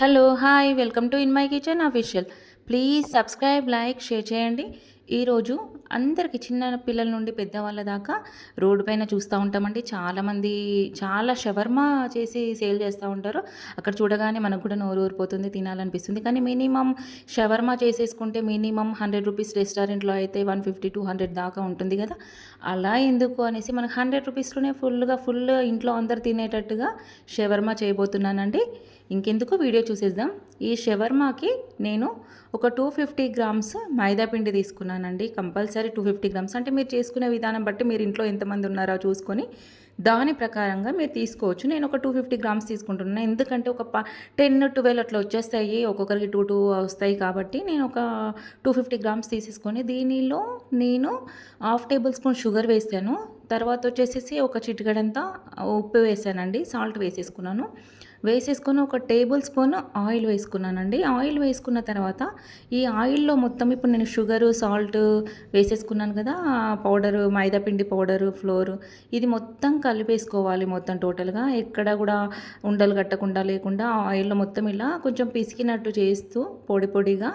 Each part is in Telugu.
Hello hi welcome to in my kitchen official. Please subscribe like share చేయండి. ఈరోజు అందరికీ చిన్న పిల్లల నుండి పెద్దవాళ్ళ దాకా రోడ్డు పైన చూస్తూ ఉంటామండి. చాలామంది చాలా షవర్మా చేసి సేల్ చేస్తూ ఉంటారు. అక్కడ చూడగానే మనకు కూడా నోరు ఊరిపోతుంది తినాలనిపిస్తుంది. కానీ మినిమం షవర్మా చేసేసుకుంటే మినిమం హండ్రెడ్ రూపీస్ రెస్టారెంట్లో అయితే వన్ ఫిఫ్టీ టూ హండ్రెడ్ దాకా ఉంటుంది కదా. అలా ఎందుకు అనేసి మనకు హండ్రెడ్ రూపీస్లోనే ఫుల్గా ఫుల్ ఇంట్లో అందరు తినేటట్టుగా షవర్మా చేయబోతున్నానండి. ఇంకెందుకు వీడియో చూసేద్దాం. ఈ షవర్మాకి నేను ఒక టూ ఫిఫ్టీ గ్రామ్స్ మైదా పిండి చెప్తున్నానండి కంపల్సరీ టూ ఫిఫ్టీ గ్రామ్స్. అంటే మీరు చేసుకునే విధానం బట్టి మీరు ఇంట్లో ఎంతమంది ఉన్నారో చూసుకొని దాని ప్రకారంగా మీరు తీసుకోవచ్చు. నేను ఒక టూ ఫిఫ్టీ గ్రామ్స్ తీసుకుంటున్నాను ఎందుకంటే ఒక ప టెన్ ట్వెల్వ్ అట్లా వచ్చేస్తాయి. ఒక్కొక్కరికి టూ టూ వస్తాయి కాబట్టి నేను ఒక టూ ఫిఫ్టీ గ్రామ్స్ తీసేసుకొని దీనిలో నేను హాఫ్ టేబుల్ స్పూన్ షుగర్ వేసాను. తర్వాత వచ్చేసేసి ఒక చిటికడంతా ఉప్పు వేసానండి. సాల్ట్ వేసేసుకున్నాను. వేసేసుకొని ఒక టేబుల్ స్పూన్ ఆయిల్ వేసుకున్నానండి. ఆయిల్ వేసుకున్న తర్వాత ఈ ఆయిల్లో మొత్తం ఇప్పుడు నేను షుగరు సాల్ట్ వేసేసుకున్నాను కదా పౌడరు మైదా పిండి పౌడరు ఫ్లోర్ ఇది మొత్తం కలిపేసుకోవాలి మొత్తం టోటల్గా. ఎక్కడ కూడా ఉండలు కట్టకుండా లేకుండా ఆయిల్లో మొత్తం ఇలా కొంచెం పిసికినట్టు చేస్తూ పొడి పొడిగా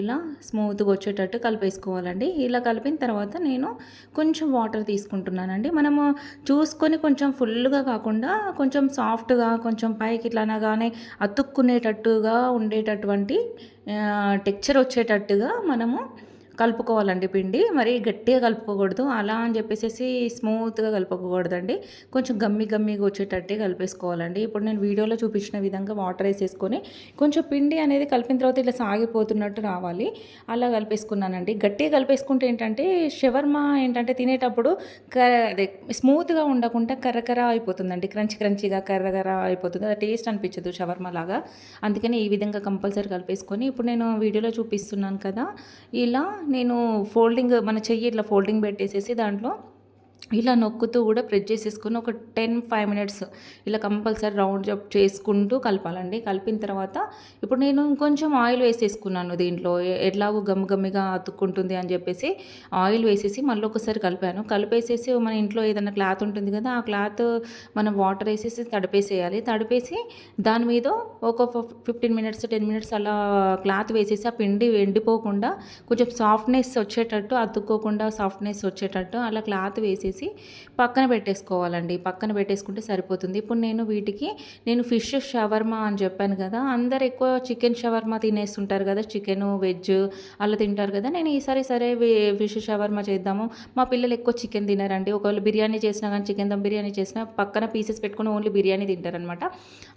ఇలా స్మూత్గా వచ్చేటట్టు కలిపేసుకోవాలండి. ఇలా కలిపిన తర్వాత నేను కొంచెం వాటర్ తీసుకుంటున్నానండి. మనము చూసుకొని కొంచెం ఫుల్గా కాకుండా కొంచెం సాఫ్ట్గా కొంచెం పైకి ఇట్లా అనగానే అతుక్కునేటట్టుగా ఉండేటటువంటి టెక్చర్ వచ్చేటట్టుగా మనము కలుపుకోవాలండి పిండి. మరి గట్టిగా కలుపుకోకూడదు. అలా అని చెప్పేసి స్మూత్గా కలుపుకోకూడదండి. కొంచెం గమ్మి గమ్మిగా వచ్చేటట్టే కలిపేసుకోవాలండి. ఇప్పుడు నేను వీడియోలో చూపించిన విధంగా వాటర్ వేసేసుకొని కొంచెం పిండి అనేది కలిపిన తర్వాత ఇట్లా సాగిపోతున్నట్టు రావాలి. అలా కలిపేసుకున్నానండి. గట్టిగా కలిపేసుకుంటే ఏంటంటే షవర్మా ఏంటంటే తినేటప్పుడు కర అదే స్మూత్గా ఉండకుండా కర్రకర అయిపోతుందండి. క్రంచి క్రంచిగా కర్రకర అయిపోతుంది. అది టేస్ట్ అనిపించదు షవర్మా లాగా అందుకని ఈ విధంగా కంపల్సరీ కలిపేసుకొని ఇప్పుడు నేను వీడియోలో చూపిస్తున్నాను కదా ఇలా నేను ఫోల్డింగ్ మన చెయ్యి ఇట్లా ఫోల్డింగ్ పెట్టేసేసి దాంట్లో ఇలా నొక్కుతూ కూడా ప్రెస్ చేసేసుకొని ఒక టెన్ ఫైవ్ మినిట్స్ ఇలా కంపల్సరీ రౌండ్ జాబ్ చేసుకుంటూ కలపాలండి. కలిపిన తర్వాత ఇప్పుడు నేను ఇంకొంచెం ఆయిల్ వేసేసుకున్నాను దీంట్లో. ఎట్లాగో గమ్ గమ్మిగా అతుక్కుంటుంది అని చెప్పేసి ఆయిల్ వేసేసి మళ్ళీ ఒకసారి కలిపాను. కలిపేసేసి మన ఇంట్లో ఏదైనా క్లాత్ ఉంటుంది కదా ఆ క్లాత్ మనం వాటర్ వేసేసి తడిపేసేయాలి. తడిపేసి దాని మీద ఒక ఫిఫ్టీన్ మినిట్స్ టెన్ మినిట్స్ అలా క్లాత్ వేసేసి ఆ పిండి ఎండిపోకుండా కొంచెం సాఫ్ట్నెస్ వచ్చేటట్టు అతుక్కోకుండా సాఫ్ట్నెస్ వచ్చేటట్టు అలా క్లాత్ వేసేసి పక్కన పెట్టేసుకోవాలండి. పక్కన పెట్టేసుకుంటే సరిపోతుంది. ఇప్పుడు నేను వీటికి నేను ఫిష్ షవర్మా అని చెప్పాను కదా అందరు ఎక్కువ చికెన్ షవర్మా తినేస్తుంటారు కదా చికెన్ వెజ్ అలా తింటారు కదా నేను ఈసారి సరే ఫిష్ షవర్మా చేద్దాము. మా పిల్లలు ఎక్కువ చికెన్ తినారండి. ఒకవేళ బిర్యానీ చేసినా కానీ చికెన్ దమ్ బిర్యానీ చేసినా పక్కన పీసెస్ పెట్టుకుని ఓన్లీ బిర్యానీ తింటారనమాట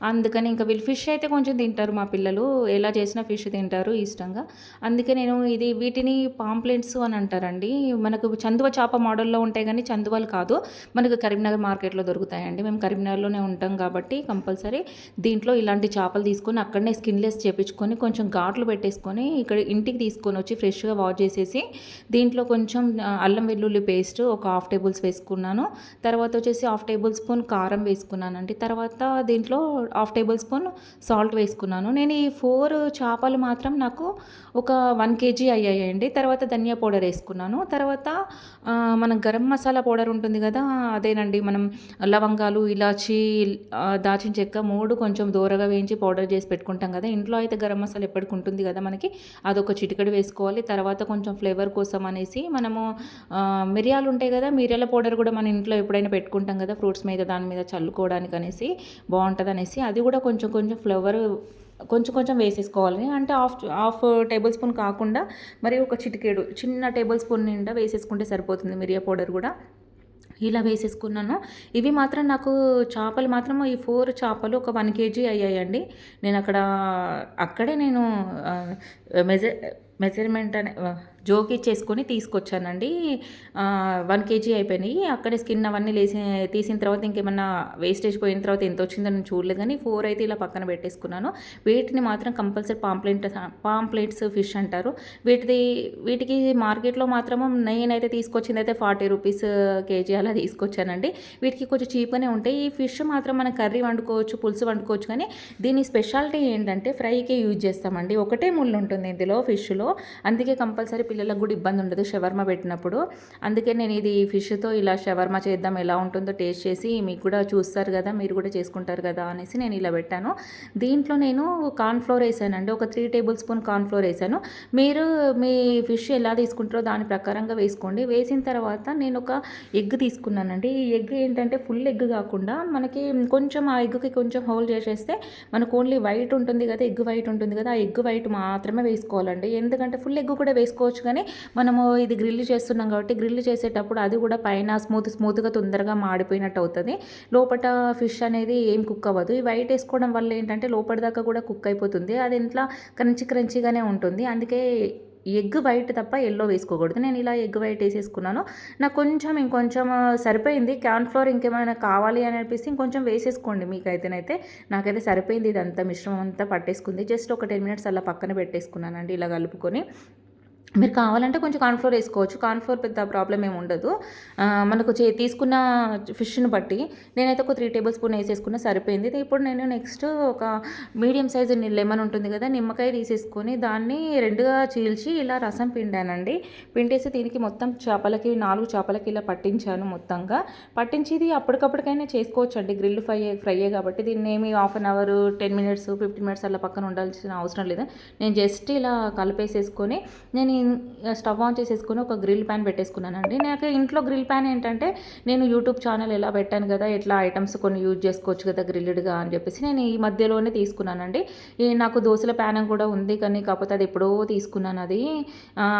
అందుకని ఇంకా వీళ్ళు ఫిష్ అయితే కొంచెం తింటారు మా పిల్లలు. ఎలా చేసినా ఫిష్ తింటారు ఇష్టంగా. అందుకే నేను ఇది వీటిని పాంప్లెంట్స్ అని అంటారండి. మనకు చందువ చేప మోడల్లో ఉంటాయి కానీ చందువ చందువలు కాదు. మనకు కరీంనగర్ మార్కెట్లో దొరుకుతాయండి. మేము కరీంనగర్లోనే ఉంటాం కాబట్టి కంపల్సరీ దీంట్లో ఇలాంటి చేపలు తీసుకొని అక్కడనే స్కిన్లెస్ చేపించుకొని కొంచెం ఘాట్లు పెట్టేసుకొని ఇక్కడ ఇంటికి తీసుకొని వచ్చి ఫ్రెష్గా వాష్ చేసేసి దీంట్లో కొంచెం అల్లం వెల్లుల్లి పేస్ట్ ఒక హాఫ్ టేబుల్స్ వేసుకున్నాను. తర్వాత వచ్చేసి హాఫ్ టేబుల్ స్పూన్ కారం వేసుకున్నానండి. తర్వాత దీంట్లో హాఫ్ టేబుల్ స్పూన్ సాల్ట్ వేసుకున్నాను. నేను ఈ ఫోర్ చేపలు మాత్రం నాకు ఒక వన్ కేజీ అయ్యాయండి. తర్వాత ధనియా పౌడర్ వేసుకున్నాను. తర్వాత మనం గరం మసాలా పౌడర్ ఉంటుంది కదా అదేనండి. మనం లవంగాలు ఇలాచి దాచిన చెక్క మూడు కొంచెం దూరగా వేయించి పౌడర్ చేసి పెట్టుకుంటాం కదా. ఇంట్లో అయితే గరం మసాలా ఎప్పటికి ఉంటుంది కదా మనకి? అదొక చిటికడి వేసుకోవాలి. తర్వాత కొంచెం ఫ్లేవర్ కోసం అనేసి మనము మిరియాలు ఉంటాయి కదా మిరియాల పౌడర్ కూడా మన ఇంట్లో ఎప్పుడైనా పెట్టుకుంటాం కదా ఫ్రూట్స్ మీద దాని మీద చల్లుకోవడానికి అనేసి బాగుంటుంది అనేసి అది కూడా కొంచెం కొంచెం ఫ్లేవర్ కొంచెం కొంచెం వేసేసుకోవాలి అంటే హాఫ్ హాఫ్ టేబుల్ స్పూన్ కాకుండా మరి ఒక చిటికేడు చిన్న టేబుల్ స్పూన్ నిండా వేసేసుకుంటే సరిపోతుంది మిరియా పౌడర్ కూడా. ఇలా వేసేసుకున్నాను. ఇవి మాత్రం నాకు చేపలు మాత్రం ఈ ఫోర్ చేపలు ఒక వన్ కేజీ అయ్యాయండి. నేను అక్కడ అక్కడే నేను మెజర్ మెజర్మెంట్ అనే జోకి చేసుకొని తీసుకొచ్చానండి. వన్ కేజీ అయిపోయినాయి. అక్కడే స్కిన్ అవన్నీ లేసి తీసిన తర్వాత ఇంకేమన్నా వేస్టేజ్ పోయిన తర్వాత ఎంత వచ్చిందో నేను చూడలేదు కానీ ఫోర్ అయితే ఇలా పక్కన పెట్టేసుకున్నాను. వీటిని మాత్రం కంపల్సరీ పాంప్లెంట్ పాంప్లెట్స్ ఫిష్ అంటారు. వీటిది వీటికి మార్కెట్లో మాత్రం నేనైతే తీసుకొచ్చింది అయితే ఫార్టీ రూపీస్ కేజీ అలా తీసుకొచ్చానండి. వీటికి కొంచెం చీప్గానే ఉంటాయి. ఈ ఫిష్ మాత్రం మనం కర్రీ వండుకోవచ్చు పులుసు వండుకోవచ్చు కానీ దీని స్పెషాలిటీ ఏంటంటే ఫ్రైకి యూజ్ చేస్తామండి. ఒకటే ముళ్ళు ఉంటుంది ఇందులో ఫిష్లో. అందుకే కంపల్సరీ పిల్లలకు కూడా ఇబ్బంది ఉండదు షవర్మ పెట్టినప్పుడు. అందుకే నేను ఇది ఫిష్తో ఇలా షవర్మ చేద్దాం ఎలా ఉంటుందో టేస్ట్ చేసి మీకు కూడా చూస్తారు కదా మీరు కూడా చేసుకుంటారు కదా అనేసి నేను ఇలా పెట్టాను. దీంట్లో నేను కార్న్ఫ్లోర్ వేసానండి ఒక త్రీ టేబుల్ స్పూన్ కార్న్ఫ్లోర్ వేసాను. మీరు మీ ఫిష్ ఎలా తీసుకుంటారో దాని ప్రకారంగా వేసుకోండి. వేసిన తర్వాత నేను ఒక ఎగ్ తీసుకున్నానండి. ఈ ఎగ్ ఏంటంటే ఫుల్ ఎగ్ కాకుండా మనకి కొంచెం ఆ ఎగ్కి కొంచెం హోల్ చేసేస్తే మనకు ఓన్లీ వైట్ ఉంటుంది కదా ఎగ్ వైట్ ఉంటుంది కదా ఆ ఎగ్ వైట్ మాత్రమే వేసుకోవాలండి. ఎందుకంటే ఫుల్ ఎగ్ కూడా వేసుకోవచ్చు కానీ మనము ఇది గ్రిల్ చేస్తున్నాం కాబట్టి గ్రిల్ చేసేటప్పుడు అది కూడా పైన స్మూత్ స్మూత్గా తొందరగా మాడిపోయినట్టు అవుతుంది. లోపల ఫిష్ అనేది ఏం కుక్ అవ్వదు. ఈ వైట్ వేసుకోవడం వల్ల ఏంటంటే లోపల దాకా కూడా కుక్ అయిపోతుంది. అది ఇంట్లో క్రంచి క్రంచిగానే ఉంటుంది. అందుకే ఎగ్ వైట్ తప్ప ఎల్లో వేసుకోకూడదు. నేను ఇలా ఎగ్ వైట్ వేసేసుకున్నాను. నాకు కొంచెం ఇంకొంచెం సరిపోయింది. ఫ్లోర్ ఇంకేమైనా కావాలి అని అనిపిస్తే ఇంకొంచెం వేసేసుకోండి మీకైతేనైతే. నాకైతే సరిపోయింది. ఇదంతా మిశ్రమం అంతా పట్టేసుకుంది. జస్ట్ ఒక టెన్ మినిట్స్ అలా పక్కన పెట్టేసుకున్నానండి ఇలా కలుపుకొని. మీరు కావాలంటే కొంచెం కార్న్ఫ్లోర్ వేసుకోవచ్చు. కార్న్ఫ్లోర్ పెద్ద ప్రాబ్లం ఏమి ఉండదు. మనకు చే తీసుకున్న ఫిష్ని బట్టి నేనైతే ఒక త్రీ టేబుల్ స్పూన్ వేసేసుకున్న సరిపోయింది. ఇప్పుడు నేను నెక్స్ట్ ఒక మీడియం సైజ్ లెమన్ ఉంటుంది కదా నిమ్మకాయ తీసేసుకొని దాన్ని రెండుగా చీల్చి ఇలా రసం పిండానండి. పిండేసి దీనికి మొత్తం చేపలకి నాలుగు చేపలకి ఇలా పట్టించాను మొత్తంగా. పట్టించి ఇది అప్పటికప్పటికైనా చేసుకోవచ్చు అండి గ్రిల్ ఫ్రై ఫ్రై కాబట్టి దీన్ని ఏమి half an hour ten minutes fifteen minutes అలా పక్కన ఉండాల్సిన అవసరం లేదు. నేను జస్ట్ ఇలా కలిపేసేసుకొని నేను స్టవ్ ఆన్ చేసేసుకుని ఒక గ్రిల్ ప్యాన్ పెట్టేసుకున్నానండి. నాకు ఇంట్లో గ్రిల్ ప్యాన్ ఏంటంటే నేను యూట్యూబ్ ఛానల్ ఎలా పెట్టాను కదా ఎట్లా ఐటమ్స్ కొన్ని యూజ్ చేసుకోవచ్చు కదా గ్రిల్డ్గా అని చెప్పేసి నేను ఈ మధ్యలోనే తీసుకున్నానండి. నాకు దోశల ప్యాన్ కూడా ఉంది కానీ కాకపోతే అది ఎప్పుడో తీసుకున్నాను అది.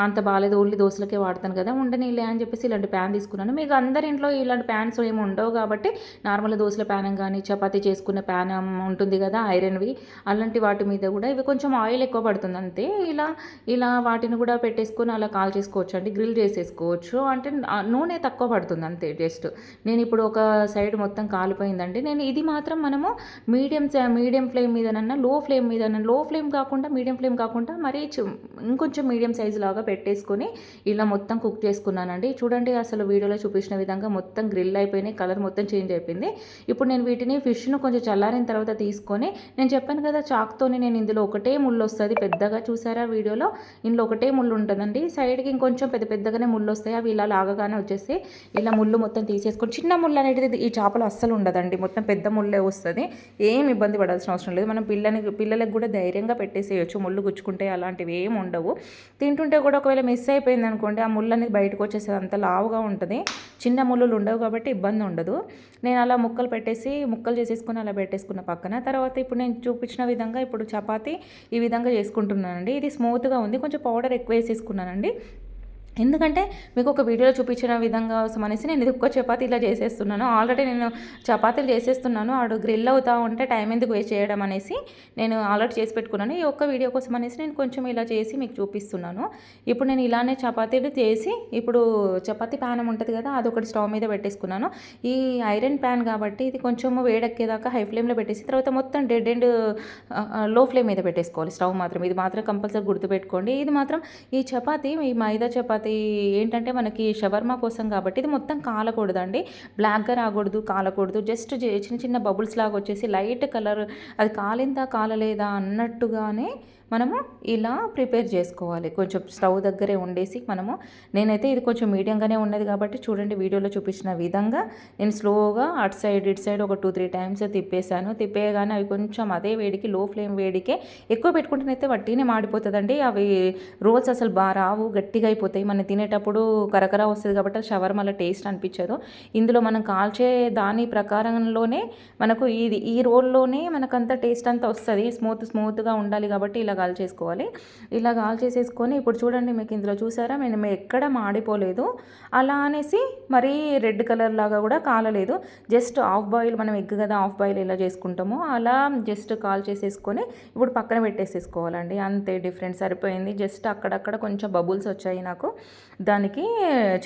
అంత బాగాలేదు ఓన్లీ దోశలకే వాడతాను కదా ఉండనీలే అని చెప్పేసి ఇలాంటి ప్యాన్ తీసుకున్నాను. మీకు అందరి ఇంట్లో ఇలాంటి ప్యాన్స్ ఏమి ఉండవు కాబట్టి నార్మల్ దోశల ప్యాన్ కానీ చపాతీ చేసుకున్న ప్యాన్ ఉంటుంది కదా ఐరన్వి అలాంటి వాటి మీద కూడా ఇవి కొంచెం ఆయిల్ ఎక్కువ పడుతుంది అంతే. ఇలా ఇలా వాటిని కూడా పెట్టేసుకొని అలా కాల్ చేసుకోవచ్చు అండి గ్రిల్ చేసేసుకోవచ్చు. అంటే నూనె తక్కువ పడుతుంది అంతే జస్ట్. నేను ఇప్పుడు ఒక సైడ్ మొత్తం కాలిపోయిందండి. నేను ఇది మాత్రం మనము మీడియం మీడియం ఫ్లేమ్ మీదనన్నా లో ఫ్లేమ్ మీదనన్నా లో ఫ్లేమ్ కాకుండా మీడియం ఫ్లేమ్ కాకుండా మరీ ఇంకొంచెం మీడియం సైజ్ లాగా పెట్టేసుకొని ఇలా మొత్తం కుక్ చేసుకున్నానండి. చూడండి అసలు వీడియోలో చూపించిన విధంగా మొత్తం గ్రిల్ అయిపోయినాయి కలర్ మొత్తం చేంజ్ అయిపోయింది. ఇప్పుడు నేను వీటిని ఫిష్ను కొంచెం చల్లారిన తర్వాత తీసుకొని నేను చెప్పాను కదా చాక్తోని నేను ఇందులో ఒకటే ముళ్ళు వస్తుంది పెద్దగా చూసారా వీడియోలో? ఇందులో ఒకటే ముళ్ళు ఉంటుందండి. సైడ్కి ఇంకొంచెం పెద్ద పెద్దగానే ముళ్ళు వస్తాయి. అవి ఇలా లాగగానే వచ్చేసి ఇలా ముళ్ళు మొత్తం తీసేసుకొని చిన్న ముళ్ళు అనేది ఈ చేపలు అస్సలు ఉండదండి. మొత్తం పెద్ద ముళ్ళే వస్తుంది. ఏం ఇబ్బంది పడాల్సిన అవసరం లేదు. మనం పిల్లని పిల్లలకు కూడా ధైర్యంగా పెట్టేసేయచ్చు. ముళ్ళు గుచ్చుకుంటే అలాంటివి ఏమి ఉండవు. తింటుంటే కూడా ఒకవేళ మిస్ అయిపోయింది అనుకోండి ఆ ముళ్ళు అనేది బయటకు వచ్చేసేది అంత లావుగా ఉంటుంది. చిన్న ముళ్ళు ఉండవు కాబట్టి ఇబ్బంది ఉండదు. నేను అలా ముక్కలు పెట్టేసి ముక్కలు చేసేసుకుని అలా పెట్టేసుకున్న పక్కన తర్వాత ఇప్పుడు నేను చూపించిన విధంగా ఇప్పుడు చపాతి ఈ విధంగా చేసుకుంటున్నానండి. ఇది స్మూత్గా ఉంది. కొంచెం పౌడర్ ఎక్కువ తీసుకున్నానండి ఎందుకంటే మీకు ఒక వీడియోలో చూపించిన విధంగా అనేసి నేను ఇది ఒక్క చపాతీ ఇలా చేసేస్తున్నాను. ఆల్రెడీ నేను చపాతీలు చేసేస్తున్నాను. ఆడు గ్రిల్ అవుతా ఉంటే టైం ఎందుకు వేస్ట్ చేయడం అనేసి నేను ఆల్రెడీ చేసి పెట్టుకున్నాను. ఈ ఒక్క వీడియో కోసం అనేసి నేను కొంచెం ఇలా చేసి మీకు చూపిస్తున్నాను. ఇప్పుడు నేను ఇలానే చపాతీలు చేసి ఇప్పుడు చపాతీ ప్యాన్ ఉంటుంది కదా అది ఒకటి స్టవ్ మీద పెట్టేసుకున్నాను. ఈ ఐరన్ ప్యాన్ కాబట్టి ఇది కొంచెం వేడెక్కేదాకా హై ఫ్లేమ్లో పెట్టేసి తర్వాత మొత్తం డెడ్ అండ్లో ఫ్లేమ్ మీద పెట్టేసుకోవాలి. స్టవ్ మాత్రం ఇది మాత్రం కంపల్సరీ గుర్తుపెట్టుకోండి. ఇది మాత్రం ఈ చపాతీ ఈ మైదా చపాతీ అది ఏంటంటే మనకి షవర్మా కోసం కాబట్టి ఇది మొత్తం కాలకూడదండి. బ్లాక్గా రాకూడదు కాలకూడదు. జస్ట్ చిన్న చిన్న బబుల్స్ లాగా వచ్చేసి లైట్ కలర్ అది కాలిందా కాలలేదా అన్నట్టుగానే మనము ఇలా ప్రిపేర్ చేసుకోవాలి. కొంచెం స్టవ్ దగ్గరే ఉండేసి మనము నేనైతే ఇది కొంచెం మీడియంగానే ఉన్నది కాబట్టి చూడండి వీడియోలో చూపించిన విధంగా నేను స్లోగా అటు సైడ్ ఇటు సైడ్ ఒక టూ త్రీ టైమ్స్ తిప్పేశాను. తిప్పేయగానే అవి కొంచెం అదే వేడికి లో ఫ్లేమ్ వేడికే ఎక్కువ పెట్టుకుంటేనైతే వట్టినే మాడిపోతుందండి. అవి రోల్స్ అసలు బాగా రావు గట్టిగా అయిపోతాయి. మనం తినేటప్పుడు కరకర వస్తుంది కాబట్టి షవర్మల టేస్ట్ అనిపించదు. ఇందులో మనం కాల్చే దాని ప్రకారంలోనే మనకు ఇది ఈ రోల్లోనే మనకంత టేస్ట్ అంతా వస్తుంది. స్మూత్ స్మూత్గా ఉండాలి కాబట్టి ఇలా గాల్ చేసుకోవాలి. ఇలా గాల్ చేసేసుకొని ఇప్పుడు చూడండి మీకు ఇందులో చూసారా? మేము ఎక్కడ మాడిపోలేదు అలా అనేసి మరీ రెడ్ కలర్ లాగా కూడా కాలలేదు. జస్ట్ హాఫ్ బాయిల్ మనం ఎగ్ కదా హాఫ్ బాయిల్ ఎలా చేసుకుంటామో అలా జస్ట్ కాల్ చేసేసుకొని ఇప్పుడు పక్కన పెట్టేసేసుకోవాలండి. అంతే డిఫరెంట్ సరిపోయింది. జస్ట్ అక్కడక్కడ కొంచెం బబుల్స్ వచ్చాయి నాకు. దానికి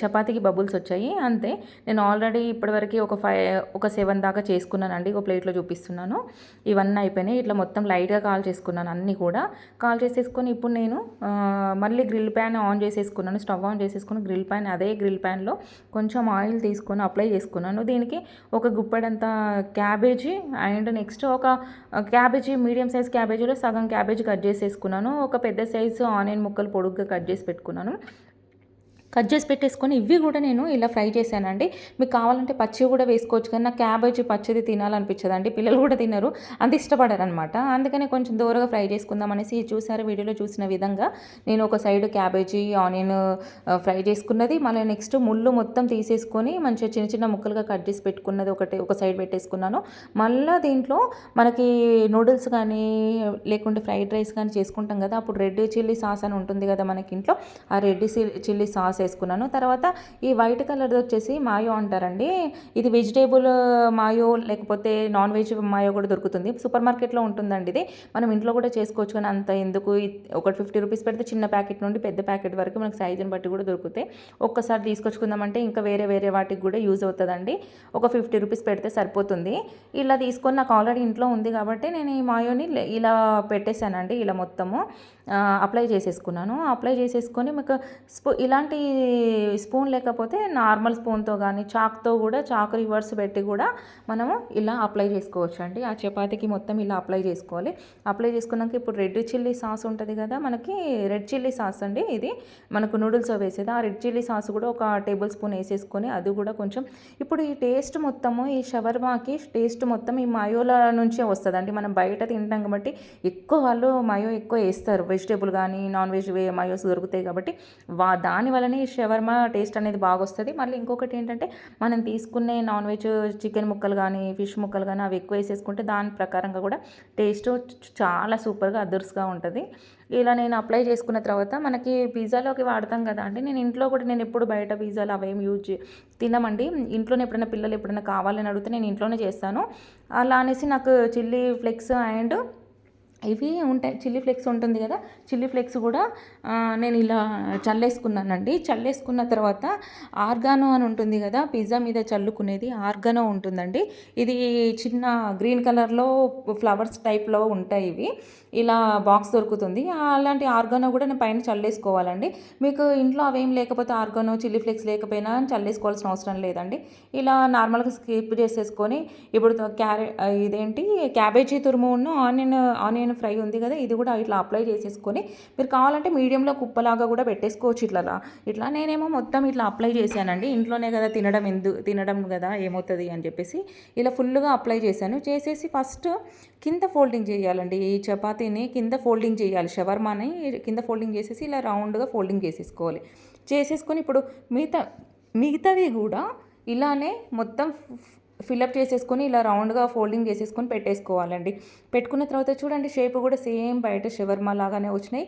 చపాతీకి బబుల్స్ వచ్చాయి. అంతే. నేను ఆల్రెడీ ఇప్పటివరకు ఒక ఫైవ్ ఒక సెవెన్ దాకా చేసుకున్నానండి. ఒక ప్లేట్లో చూపిస్తున్నాను. ఇవన్నీ అయిపోయినాయి. ఇట్లా మొత్తం లైట్గా కాల్ చేసుకున్నాను అన్నీ కూడా. కాల్ చేసేసుకొని ఇప్పుడు నేను మళ్ళీ గ్రిల్ ప్యాన్ ఆన్ చేసేసుకున్నాను స్టవ్ ఆన్ చేసేసుకుని గ్రిల్ ప్యాన్ అదే గ్రిల్ ప్యాన్లో కొంచెం ఆయిల్ తీసుకొని అప్లై చేసుకున్నాను. దీనికి ఒక గుప్పెడంత క్యాబేజీ అండ్ నెక్స్ట్ ఒక క్యాబేజీ మీడియం సైజ్ క్యాబేజీలో సగం క్యాబేజీ కట్ చేసేసుకున్నాను. ఒక పెద్ద సైజు ఆనియన్ ముక్కలు పొడుగ్గా కట్ చేసి పెట్టుకున్నాను. కట్ చేసి పెట్టేసుకొని ఇవి కూడా నేను ఇలా ఫ్రై చేశానండి. మీకు కావాలంటే పచ్చి కూడా వేసుకోవచ్చు కానీ నాకు క్యాబేజీ పచ్చిది తినాలనిపించదండి. పిల్లలు కూడా తినరు. అంత ఇష్టపడరు అనమాట అందుకనే కొంచెం దూరగా ఫ్రై చేసుకుందాం అనేసి చూసారు వీడియోలో చూసిన విధంగా నేను ఒక సైడ్ క్యాబేజీ ఆనియన్ ఫ్రై చేసుకున్నది. మళ్ళీ నెక్స్ట్ ముళ్ళు మొత్తం తీసేసుకొని మంచిగా చిన్న చిన్న ముక్కలుగా కట్ చేసి పెట్టుకున్నది ఒకటి ఒక సైడ్ పెట్టేసుకున్నాను. మళ్ళీ దీంట్లో మనకి నూడిల్స్ కానీ లేకుంటే ఫ్రైడ్ రైస్ కానీ చేసుకుంటాం కదా అప్పుడు రెడ్ చిల్లీ సాస్ అని ఉంటుంది కదా మనకి ఇంట్లో. ఆ రెడ్ చిల్లీ సాస్ వేసుకున్నాను. తర్వాత ఈ వైట్ కలర్ వచ్చేసి మాయో అంటారండి. ఇది వెజిటేబుల్ మాయో లేకపోతే నాన్ వెజ్ మాయో కూడా దొరుకుతుంది. సూపర్ మార్కెట్లో ఉంటుందండి ఇది. మనం ఇంట్లో కూడా చేసుకోవచ్చు కానీ అంత ఎందుకు? ఒకటి ఫిఫ్టీ రూపీస్ పెడితే చిన్న ప్యాకెట్ నుండి పెద్ద ప్యాకెట్ వరకు మనకు సైజుని బట్టి కూడా దొరుకుతాయి. ఒక్కసారి తీసుకొచ్చుకుందామంటే ఇంకా వేరే వేరే వాటికి కూడా యూజ్ అవుతుందండి. ఒక ఫిఫ్టీ రూపీస్ పెడితే సరిపోతుంది. ఇలా తీసుకొని నాకు ఆల్రెడీ ఇంట్లో ఉంది కాబట్టి నేను ఈ మాయోని ఇలా పెట్టేశానండి. ఇలా మొత్తము. అప్లై చేసేసుకున్నాను. అప్లై చేసేసుకొని మీకు స్పూ ఇలాంటి స్పూన్ లేకపోతే నార్మల్ స్పూన్తో కానీ చాక్తో కూడా చాక్ రివర్స్ పెట్టి కూడా మనము ఇలా అప్లై చేసుకోవచ్చు అండి. ఆ చపాతీకి మొత్తం ఇలా అప్లై చేసుకోవాలి. అప్లై చేసుకున్నాక ఇప్పుడు రెడ్ చిల్లీ సాస్ ఉంటుంది కదా మనకి రెడ్ చిల్లీ సాస్ అండి ఇది. మనకు నూడిల్స్ వేసేది. ఆ రెడ్ చిల్లీ సాస్ కూడా ఒక టేబుల్ స్పూన్ వేసేసుకొని అది కూడా కొంచెం ఇప్పుడు ఈ టేస్ట్ మొత్తము ఈ షవర్మాకి టేస్ట్ మొత్తం ఈ మయోల నుంచే వస్తుందండి. మనం బయట తింటాం కాబట్టి ఎక్కువ వాళ్ళు మయో ఎక్కువ వేస్తారు. వెజిటేబుల్ కానీ నాన్ వెజ్ మయోస్ దొరుకుతాయి కాబట్టి వా దాని వల్లనే ఈ షవర్మా టేస్ట్ అనేది బాగా వస్తుంది. మళ్ళీ ఇంకొకటి ఏంటంటే మనం తీసుకునే నాన్ వెజ్ చికెన్ ముక్కలు కానీ ఫిష్ ముక్కలు కానీ అవి ఎక్కువ వేసేసుకుంటే దాని ప్రకారంగా కూడా టేస్ట్ చాలా సూపర్గా అదర్స్గా ఉంటుంది. ఇలా నేను అప్లై చేసుకున్న తర్వాత మనకి పిజ్జాలోకి వాడతాం కదా అండి నేను ఇంట్లో కూడా నేను ఎప్పుడు బయట పిజ్జాలు అవేం యూజ్ తినమండి. ఇంట్లోనే ఎప్పుడైనా పిల్లలు ఎప్పుడైనా కావాలని అడిగితే నేను ఇంట్లోనే చేస్తాను. అలా అనేసి నాకు చిల్లీ ఫ్లెక్స్ అండ్ ఇవి ఉంటాయి. చిల్లీ ఫ్లేక్స్ ఉంటుంది కదా చిల్లీ ఫ్లేక్స్ కూడా నేను ఇలా చల్లేసుకున్నానండి. చల్లేసుకున్న తర్వాత ఆర్గానో అని ఉంటుంది కదా పిజ్జా మీద చల్లుకునేది ఆర్గానో ఉంటుందండి. ఇది చిన్న గ్రీన్ కలర్లో ఫ్లవర్స్ టైప్లో ఉంటాయి ఇవి. ఇలా బాక్స్ దొరుకుతుంది. అలాంటి ఆర్గానో కూడా నేను పైన చల్లేసుకోవాలండి. మీకు ఇంట్లో అవేం లేకపోతే ఆర్గానో చిల్లీ ఫ్లేక్స్ లేకపోయినా చల్లేసుకోవాల్సిన అవసరం లేదండి. ఇలా నార్మల్గా స్కిప్ చేసేసుకొని ఇప్పుడు క్యారెట్ ఇదేంటి క్యాబేజీ తురుము ఆనియన్ ఆనియన్ ఫ్రై ఉంది కదా ఇది కూడా ఇట్లా అప్లై చేసేసుకొని మీరు కావాలంటే మీడియంలో కుప్పలాగా కూడా పెట్టేసుకోవచ్చు ఇట్లా ఇట్లా నేనేమో మొత్తం ఇట్లా అప్లై చేశానండి. ఇంట్లోనే కదా తినడం ఎందు తినడం కదా ఏమవుతుంది అని చెప్పేసి ఇలా ఫుల్గా అప్లై చేశాను. చేసేసి ఫస్ట్ కింద ఫోల్డింగ్ చేయాలండి. ఈ చపాతీని కింద ఫోల్డింగ్ చేయాలి. షవర్మాని కింద ఫోల్డింగ్ చేసేసి ఇలా రౌండ్గా ఫోల్డింగ్ చేసేసుకోవాలి. చేసేసుకొని ఇప్పుడు మిగతా మిగతావి కూడా ఇలానే మొత్తం ఫిల్అప్ చేసేసుకొని ఇలా రౌండ్గా ఫోల్డింగ్ చేసేసుకొని పెట్టేసుకోవాలండి. పెట్టుకున్న తర్వాత చూడండి షేప్ కూడా సేమ్ బయట షవర్మా లాగానే వచ్చినాయి.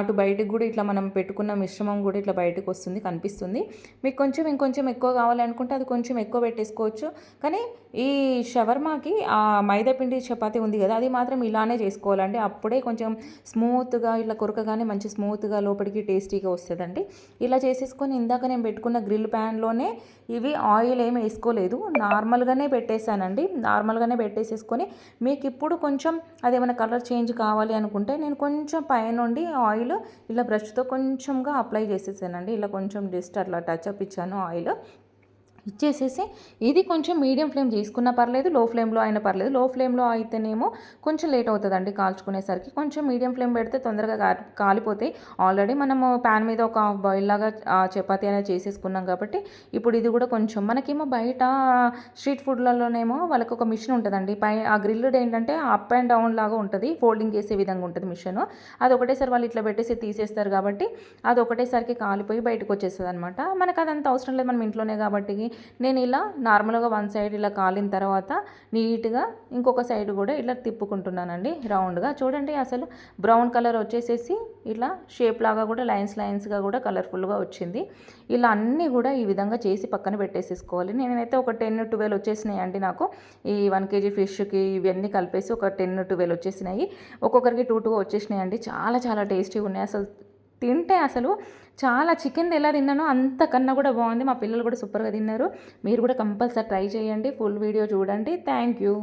అటు బయటకు కూడా ఇట్లా మనం పెట్టుకున్న మిశ్రమం కూడా ఇట్లా బయటకు వస్తుంది కనిపిస్తుంది. మీకు కొంచెం ఇంకొంచెం ఎక్కువ కావాలనుకుంటే అది కొంచెం ఎక్కువ పెట్టేసుకోవచ్చు. కానీ ఈ షవర్మాకి ఆ మైదాపిండి చపాతీ ఉంది కదా అది మాత్రం ఇలానే చేసుకోవాలండి. అప్పుడే కొంచెం స్మూత్గా ఇట్లా కొరకగానే మంచి స్మూత్గా లోపలికి టేస్టీగా వస్తుందండి. ఇలా చేసేసుకొని ఇందాక నేను పెట్టుకున్న గ్రిల్ ప్యాన్లోనే ఇవి ఆయిల్ ఏమి వేసుకోలేదు. నార్మల్గా నార్మల్గానే పెట్టేశానండి. నార్మల్గానే పెట్టేసేసుకొని మీకు ఇప్పుడు కొంచెం అదేమైనా కలర్ చేంజ్ కావాలి అనుకుంటే నేను కొంచెం పైనుండి ఆయిల్ ఇలా బ్రష్తో కొంచెంగా అప్లై చేసేసానండి. ఇలా కొంచెం జస్ట్ అట్లా టచ్ అప్ ఇచ్చాను ఆయిల్. ఇచ్చేసేసి ఇది కొంచెం మీడియం ఫ్లేమ్ చేసుకున్నా పర్లేదు లో ఫ్లేమ్లో అయినా పర్లేదు. లో ఫ్లేమ్లో అయితేనేమో కొంచెం లేట్ అవుతుందండి కాల్చుకునేసరికి. కొంచెం మీడియం ఫ్లేమ్ పెడితే తొందరగా కాలిపోతాయి ఆల్రెడీ మనము ప్యాన్ మీద ఒక హాఫ్ బాయిల్ లాగా చపాతి అనేది చేసేసుకున్నాం కాబట్టి ఇప్పుడు ఇది కూడా కొంచెం మనకేమో బయట స్ట్రీట్ ఫుడ్లలోనేమో వాళ్ళకి ఒక మిషన్ ఉంటుందండి. పై ఆ గ్రిల్డ్ ఏంటంటే అప్ అండ్ డౌన్ లాగా ఉంటుంది. ఫోల్డింగ్ చేసే విధంగా ఉంటుంది మిషన్. అది ఒకటేసారి వాళ్ళు ఇట్లా పెట్టేసి తీసేస్తారు కాబట్టి అది ఒకటేసరికి కాలిపోయి బయటకు వచ్చేస్తుంది అనమాట మనకు అదంత అవసరం లేదు. మనం ఇంట్లోనే కాబట్టి నేను ఇలా నార్మల్గా వన్ సైడ్ ఇలా కాలిన తర్వాత నీట్గా ఇంకొక సైడ్ కూడా ఇలా తిప్పుకుంటున్నానండి రౌండ్గా. చూడండి అసలు బ్రౌన్ కలర్ వచ్చేసేసి ఇట్లా షేప్ లాగా కూడా లైన్స్ లైన్స్గా కూడా కలర్ఫుల్గా వచ్చింది. ఇలా అన్నీ కూడా ఈ విధంగా చేసి పక్కన పెట్టేసేసుకోవాలి. నేనైతే ఒక టెన్ ట్వెల్వ్ వచ్చేసినాయి అండి నాకు. ఈ వన్ కేజీ ఫిష్కి ఇవన్నీ కలిపేసి ఒక టెన్ ట్వెల్వ్ వచ్చేసినాయి. ఒక్కొక్కరికి టూ టూ వచ్చేసినాయి అండి. చాలా చాలా టేస్టీగా ఉన్నాయి. అసలు తింటే అసలు చాలా చికెన్ ఎలా తిన్నానో అంతకన్నా కూడా బాగుంది. మా పిల్లలు కూడా సూపర్గా తిన్నారు. మీరు కూడా కంపల్సరీ ట్రై చేయండి. ఫుల్ వీడియో చూడండి. Thank you.